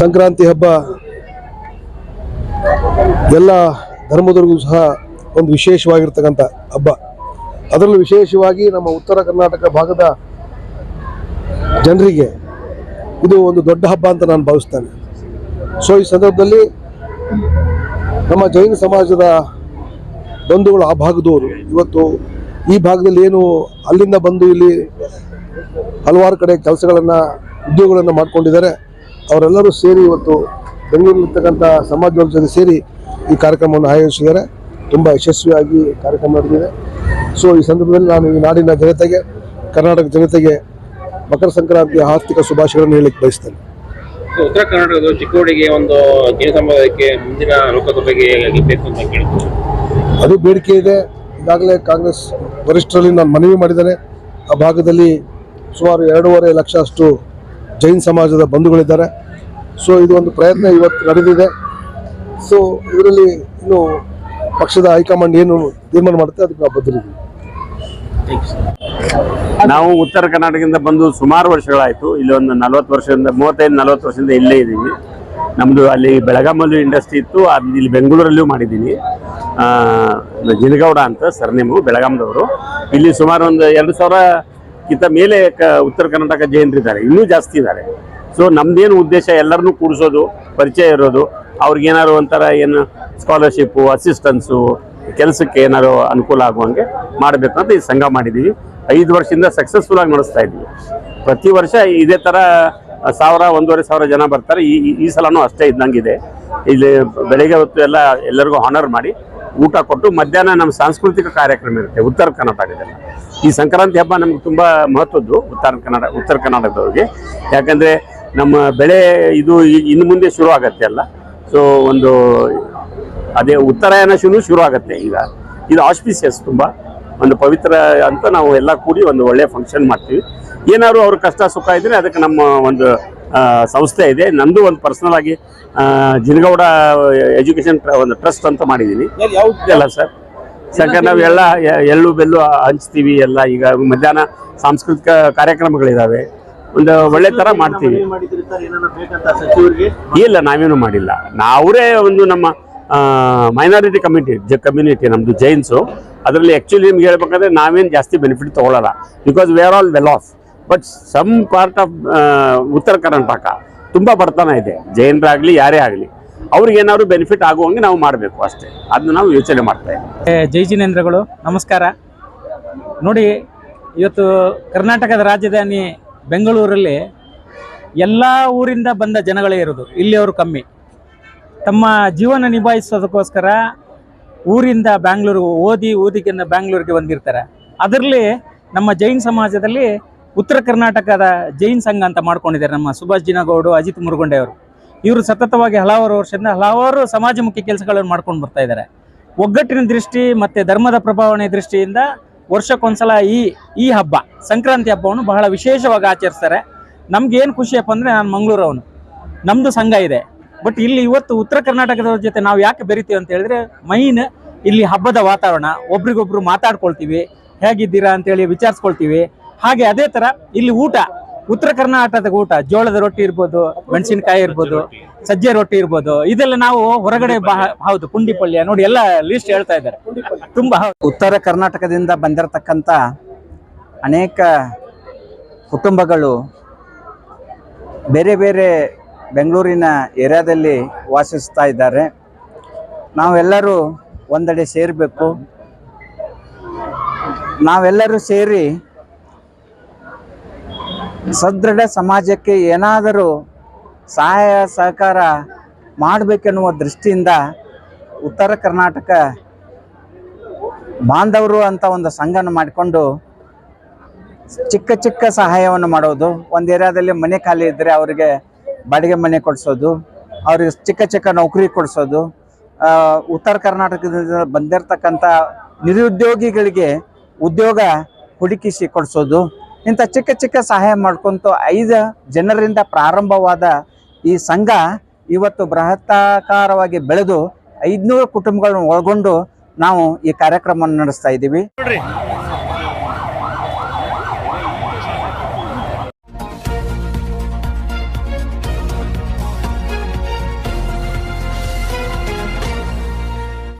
ಸಂಕ್ರಾಂತಿ ಹಬ್ಬ ಎಲ್ಲ ಧರ್ಮದವ್ರಿಗೂ ಸಹ ಒಂದು ವಿಶೇಷವಾಗಿರ್ತಕ್ಕಂಥ ಹಬ್ಬ. ಅದರಲ್ಲೂ ವಿಶೇಷವಾಗಿ ನಮ್ಮ ಉತ್ತರ ಕರ್ನಾಟಕ ಭಾಗದ ಜನರಿಗೆ ಇದು ಒಂದು ದೊಡ್ಡ ಹಬ್ಬ ಅಂತ ನಾನು ಭಾವಿಸ್ತೇನೆ. ಸೊ ಈ ಸಂದರ್ಭದಲ್ಲಿ ನಮ್ಮ ಜೈನ ಸಮಾಜದ ಬಂಧುಗಳು ಆ ಭಾಗದವರು, ಇವತ್ತು ಈ ಭಾಗದಲ್ಲಿ ಏನು ಅಲ್ಲಿಂದ ಬಂದು ಇಲ್ಲಿ ಹಲವಾರು ಕಡೆ ಕೆಲಸಗಳನ್ನು, ಉದ್ಯೋಗಗಳನ್ನು ಮಾಡ್ಕೊಂಡಿದ್ದಾರೆ. ಅವರೆಲ್ಲರೂ ಸೇರಿ ಇವತ್ತು ಬೆಂಗಳೂರಿಲಿರ್ತಕ್ಕಂಥ ಸಮಾಜದ ಜೊತೆ ಸೇರಿ ಈ ಕಾರ್ಯಕ್ರಮವನ್ನು ಆಯೋಜಿಸಿದ್ದಾರೆ. ತುಂಬ ಯಶಸ್ವಿಯಾಗಿ ಕಾರ್ಯಕ್ರಮ ನಡೆದಿದೆ. ಸೊ ಈ ಸಂದರ್ಭದಲ್ಲಿ ನಾನು ಈ ನಾಡಿನ ಜನತೆಗೆ ಕರ್ನಾಟಕ ಜನತೆಗೆ ಮಕರ ಸಂಕ್ರಾಂತಿಯ ಆರ್ಥಿಕ ಶುಭಾಶಯಗಳನ್ನು ಹೇಳಕ್ಕೆ ಬಯಸ್ತೇನೆ. ಉತ್ತರ ಕರ್ನಾಟಕದ ಚಿಕ್ಕೋಡಿಗೆ ಒಂದು ಜೈನ ಸಮುದಾಯಕ್ಕೆ ಮುಂದಿನ ಲೋಕಸಭೆಗೆ ಬೇಕು ಅಂತ ಕೇಳ್ತೀವಿ ಅದು ಬೇಡಿಕೆ ಇದೆ. ಈಗಾಗಲೇ ಕಾಂಗ್ರೆಸ್ ವರಿಷ್ಠರಲ್ಲಿ ನಾನು ಮನವಿ ಮಾಡಿದ್ದೇನೆ ಆ ಭಾಗದಲ್ಲಿ ಸುಮಾರು ಎರಡೂವರೆ ಲಕ್ಷ ಅಷ್ಟು ಜೈನ್ ಸಮಾಜದ ಬಂಧುಗಳಿದ್ದಾರೆ. ಸೊ ಇದು ಒಂದು ಪ್ರಯತ್ನ ಇವತ್ತು ನಡೆದಿದೆ. ಸೊ ಇದರಲ್ಲಿ ಇನ್ನು ಪಕ್ಷದ ಹೈಕಮಾಂಡ್ ಏನು ತೀರ್ಮಾನ ಮಾಡುತ್ತೆ, ಅದಕ್ಕೆ ನಾವು ಬದ್ಧರಿದ್ದೀವಿ. ನಾವು ಉತ್ತರ ಕರ್ನಾಟಕದಿಂದ ಬಂದು ಸುಮಾರು ವರ್ಷಗಳಾಯಿತು. ಇಲ್ಲಿ ಒಂದು ನಲವತ್ತು ವರ್ಷದಿಂದ, ಮೂವತ್ತೈದು, ನಲವತ್ತು ವರ್ಷದಿಂದ ಇಲ್ಲೇ ಇದ್ದೀವಿ. ನಮ್ಮದು ಅಲ್ಲಿ ಬೆಳಗಾಮಲ್ಲೂ ಇಂಡಸ್ಟ್ರಿ ಇತ್ತು. ಅದು ಇಲ್ಲಿ ಬೆಂಗಳೂರಲ್ಲೂ ಮಾಡಿದ್ದೀನಿ ಜಿನಗೌಡ ಅಂತ ಸರ್ನೇಮು ಬೆಳಗಾಮದವರು ಇಲ್ಲಿ ಸುಮಾರು ಒಂದು ಎರಡು ಸಾವಿರಕ್ಕಿಂತ ಮೇಲೆ ಉತ್ತರ ಕರ್ನಾಟಕ ಜೈನರಿದ್ದಾರೆ ಇನ್ನೂ ಜಾಸ್ತಿ ಇದ್ದಾರೆ. ಸೊ ನಮ್ದೇನು ಉದ್ದೇಶ ಎಲ್ಲರನ್ನೂ ಕೂಡಿಸೋದು, ಪರಿಚಯ ಇರೋದು ಅವ್ರಿಗೇನಾದ್ರು ಒಂಥರ ಏನು ಸ್ಕಾಲರ್ಶಿಪ್ಪು ಅಸಿಸ್ಟೆನ್ಸು ಕೆಲಸಕ್ಕೆ ಏನಾದ್ರು ಅನುಕೂಲ ಆಗುವಂಗೆ ಮಾಡಬೇಕು ಅಂತ ಈ ಸಂಘ ಮಾಡಿದ್ದೀವಿ. ಐದು ವರ್ಷದಿಂದ ಸಕ್ಸಸ್ಫುಲ್ ಆಗಿ ನಡೆಸ್ತಾ ಇದ್ದೀವಿ. ಪ್ರತಿ ವರ್ಷ ಇದೇ ಥರ ಸಾವಿರ, ಒಂದೂವರೆ ಸಾವಿರ ಜನ ಬರ್ತಾರೆ. ಈ, ಈ- ಸಲನೂ ಅಷ್ಟೇ ಇದ್ದಂಗಿದೆ. ಇಲ್ಲಿ ಬೆಳಗ್ಗೆ ಹೊತ್ತು ಎಲ್ಲ ಎಲ್ಲರಿಗೂ ಹಾನರ್ ಮಾಡಿ ಊಟ ಕೊಟ್ಟು ಮಧ್ಯಾಹ್ನ ನಮ್ಮ ಸಾಂಸ್ಕೃತಿಕ ಕಾರ್ಯಕ್ರಮ ಇರುತ್ತೆ, ಉತ್ತರ ಕರ್ನಾಟಕದಲ್ಲಿ. ಈ ಸಂಕ್ರಾಂತಿ ಹಬ್ಬ ನಮ್ಗೆ ತುಂಬ ಮಹತ್ವದ್ದು, ಉತ್ತರ ಕನ್ನಡ ಉತ್ತರ ಕರ್ನಾಟಕದವ್ರಿಗೆ. ಯಾಕಂದರೆ ನಮ್ಮ ಬೆಳೆ ಇದು ಇನ್ನು ಮುಂದೆ ಶುರು ಆಗತ್ತೆ ಅಲ್ಲ. ಸೊ ಒಂದು ಅದೇ ಉತ್ತರಾಯಣ ಶುರು ಶುರು ಆಗುತ್ತೆ ಈಗ. ಇದು ಆಸ್ಪಿಸಿಯಸ್ ತುಂಬ. ಒಂದು ಪವಿತ್ರ ಅಂತ ನಾವು ಎಲ್ಲ ಕೂಡಿ ಒಂದು ಒಳ್ಳೆ ಫಂಕ್ಷನ್ ಮಾಡ್ತೀವಿ. ಏನಾದ್ರು ಅವ್ರ ಕಷ್ಟ ಸುಖ ಇದ್ರೆ ಅದಕ್ಕೆ ನಮ್ಮ ಒಂದು ಸಂಸ್ಥೆ ಇದೆ. ನಂದು ಒಂದು ಪರ್ಸನಲ್ ಆಗಿ ಜಿನಗೌಡ ಎಜುಕೇಶನ್ ಒಂದು ಟ್ರಸ್ಟ್ ಅಂತ ಮಾಡಿದ್ದೀನಿ. ಎಲ್ಲ ಸರ್. ಯಾಕಂದ್ರೆ ನಾವು ಎಲ್ಲ ಎ- ಎಳ್ಳು ಬೆಲ್ಲು ಹಂಚ್ತೀವಿ ಎಲ್ಲ. ಈಗ ಮಧ್ಯಾಹ್ನ ಸಾಂಸ್ಕೃತಿಕ ಕಾರ್ಯಕ್ರಮಗಳಿದಾವೆ. ಒಂದು ಒಳ್ಳೆ ತರ ಮಾಡ್ತೀವಿ. ಇಲ್ಲ ನಾವೇನು ಮಾಡಿಲ್ಲ. ನಾವರೇ ಒಂದು ನಮ್ಮ ಮೈನಾರಿಟಿ ಕಮ್ಯುನಿಟಿ ಜ ಕಮ್ಯುನಿಟಿ ನಮ್ಮದು ಜೈನ್ಸು. ಅದರಲ್ಲಿ ಆ್ಯಕ್ಚುಲಿ ನಿಮ್ಗೆ ಹೇಳ್ಬೇಕಂದ್ರೆ ನಾವೇನು ಜಾಸ್ತಿ benefit ತೊಗೊಳ್ಳೋಲ್ಲ because we are all well off but some part of Uttara Karnataka ತುಂಬ ಬಡತನ ಇದೆ. ಜೈನರಾಗಲಿ ಯಾರೇ ಆಗಲಿ. ಅವ್ರಿಗೆ ಏನಾದ್ರು ಬೆನಿಫಿಟ್ ಆಗುವಂಗೆ ನಾವು ಮಾಡಬೇಕು ಅಷ್ಟೇ. ಅದನ್ನ ನಾವು ಯೋಚನೆ ಮಾಡ್ತಾ ಇದ್ದೀವಿ. ಜೈ ಜಿನೇಂದ್ರಗಳು, ನಮಸ್ಕಾರ. ನೋಡಿ, ಇವತ್ತು ಕರ್ನಾಟಕದ ರಾಜಧಾನಿ ಬೆಂಗಳೂರಲ್ಲಿ ಎಲ್ಲ ಊರಿಂದ ಬಂದ ಜನಗಳೇ ಇರೋದು. ಇಲ್ಲಿಯವರು ಕಮ್ಮಿ. ತಮ್ಮ ಜೀವನ ನಿಭಾಯಿಸೋದಕ್ಕೋಸ್ಕರ ಊರಿಂದ ಬ್ಯಾಂಗ್ಳೂರಿಗೆ ಓದಿ, ಓದಿಗೆಂದ ಬ್ಯಾಂಗ್ಳೂರಿಗೆ ಬಂದಿರ್ತಾರೆ. ಅದರಲ್ಲಿ ನಮ್ಮ ಜೈನ್ ಸಮಾಜದಲ್ಲಿ ಉತ್ತರ ಕರ್ನಾಟಕದ ಜೈನ್ ಸಂಘ ಅಂತ ಮಾಡ್ಕೊಂಡಿದ್ದಾರೆ ನಮ್ಮ ಸುಭಾಷ್ ಜಿನಗೌಡು, ಅಜಿತ್ ಮುರುಗೊಂಡೆ ಅವರು. ಇವರು ಸತತವಾಗಿ ಹಲವಾರು ವರ್ಷದಿಂದ ಹಲವಾರು ಸಮಾಜಮುಖಿ ಕೆಲಸಗಳನ್ನು ಮಾಡ್ಕೊಂಡು ಬರ್ತಾ ಇದ್ದಾರೆ. ಒಗ್ಗಟ್ಟಿನ ದೃಷ್ಟಿ ಮತ್ತು ಧರ್ಮದ ಪ್ರಭಾವನೆ ದೃಷ್ಟಿಯಿಂದ ವರ್ಷಕ್ಕೊಂದ್ಸಲ ಈ ಈ ಹಬ್ಬ, ಸಂಕ್ರಾಂತಿ ಹಬ್ಬವನ್ನು ಬಹಳ ವಿಶೇಷವಾಗಿ ಆಚರಿಸ್ತಾರೆ. ನಮ್ಗೆ ಏನು ಖುಷಿಯಪ್ಪ ಅಂದರೆ ನಾನು ಮಂಗಳೂರವನು ನಮ್ಮದು ಸಂಘ ಇದೆ. ಬಟ್ ಇಲ್ಲಿ ಇವತ್ತು ಉತ್ತರ ಕರ್ನಾಟಕದವ್ರ ಜೊತೆ ನಾವು ಯಾಕೆ ಬೆರಿತೀವಿ ಅಂತ ಹೇಳಿದ್ರೆ ಮೈನ್ ಇಲ್ಲಿ ಹಬ್ಬದ ವಾತಾವರಣ. ಒಬ್ರಿಗೊಬ್ರು ಮಾತಾಡ್ಕೊಳ್ತೀವಿ. ಹೇಗಿದ್ದೀರಾ ಅಂತೇಳಿ ವಿಚಾರಿಸ್ಕೊಳ್ತೀವಿ. ಹಾಗೆ ಅದೇ ತರ ಇಲ್ಲಿ ಊಟ. ಉತ್ತರ ಕರ್ನಾಟಕದ ಊಟ. ಜೋಳದ ರೊಟ್ಟಿ ಇರ್ಬೋದು, ಮೆಣಸಿನಕಾಯಿ ಇರ್ಬೋದು, ಸಜ್ಜೆ ರೊಟ್ಟಿ ಇರ್ಬೋದು. ಇದೆಲ್ಲ ನಾವು ಹೊರಗಡೆ ಹೌದು ಪುಂಡಿ ಪಲ್ಯ ನೋಡಿ ಎಲ್ಲ ಲಿಸ್ಟ್ ಹೇಳ್ತಾ ಇದ್ದಾರೆ. ತುಂಬಾ. ಉತ್ತರ ಕರ್ನಾಟಕದಿಂದ ಬಂದಿರತಕ್ಕಂಥ ಅನೇಕ ಕುಟುಂಬಗಳು ಬೇರೆ ಬೇರೆ ಬೆಂಗಳೂರಿನ ಏರಿಯಾದಲ್ಲಿ ವಾಸಿಸ್ತಾ ಇದ್ದಾರೆ. ನಾವೆಲ್ಲರೂ ಒಂದೆಡೆ ಸೇರಬೇಕು. ನಾವೆಲ್ಲರೂ ಸೇರಿ ಸದೃಢ ಸಮಾಜಕ್ಕೆ ಏನಾದರೂ ಸಹಾಯ, ಸಹಕಾರ ಮಾಡಬೇಕೆನ್ನುವ ದೃಷ್ಟಿಯಿಂದ ಉತ್ತರ ಕರ್ನಾಟಕ ಬಾಂಧವರು ಅಂತ ಒಂದು ಸಂಘನ ಮಾಡಿಕೊಂಡು ಚಿಕ್ಕ ಚಿಕ್ಕ ಸಹಾಯವನ್ನು ಮಾಡೋದು. ಒಂದು ಏರಿಯಾದಲ್ಲಿ ಮನೆ ಖಾಲಿ ಇದ್ದರೆ ಅವರಿಗೆ ಬಾಡಿಗೆ ಮನೆ ಕೊಡಿಸೋದು. ಅವ್ರಿಗೆ ಚಿಕ್ಕ ಚಿಕ್ಕ ನೌಕರಿ ಕೊಡಿಸೋದು. ಉತ್ತರ ಕರ್ನಾಟಕದಿಂದ ಬಂದಿರತಕ್ಕಂಥ ನಿರುದ್ಯೋಗಿಗಳಿಗೆ ಉದ್ಯೋಗ ಹುಡುಕಿಸಿ ಕೊಡಿಸೋದು. ಇಂಥ ಚಿಕ್ಕ ಚಿಕ್ಕ ಸಹಾಯ ಮಾಡ್ಕೊಂತ ಐದು ಜನರಿಂದ ಪ್ರಾರಂಭವಾದ ಈ ಸಂಘ ಇವತ್ತು ಬೃಹತ್ತಾಕಾರವಾಗಿ ಬೆಳೆದು ಐದುನೂರು ಕುಟುಂಬಗಳನ್ನು ಒಳಗೊಂಡು ನಾವು ಈ ಕಾರ್ಯಕ್ರಮವನ್ನು ನಡೆಸ್ತಾ ಇದ್ದೀವಿ.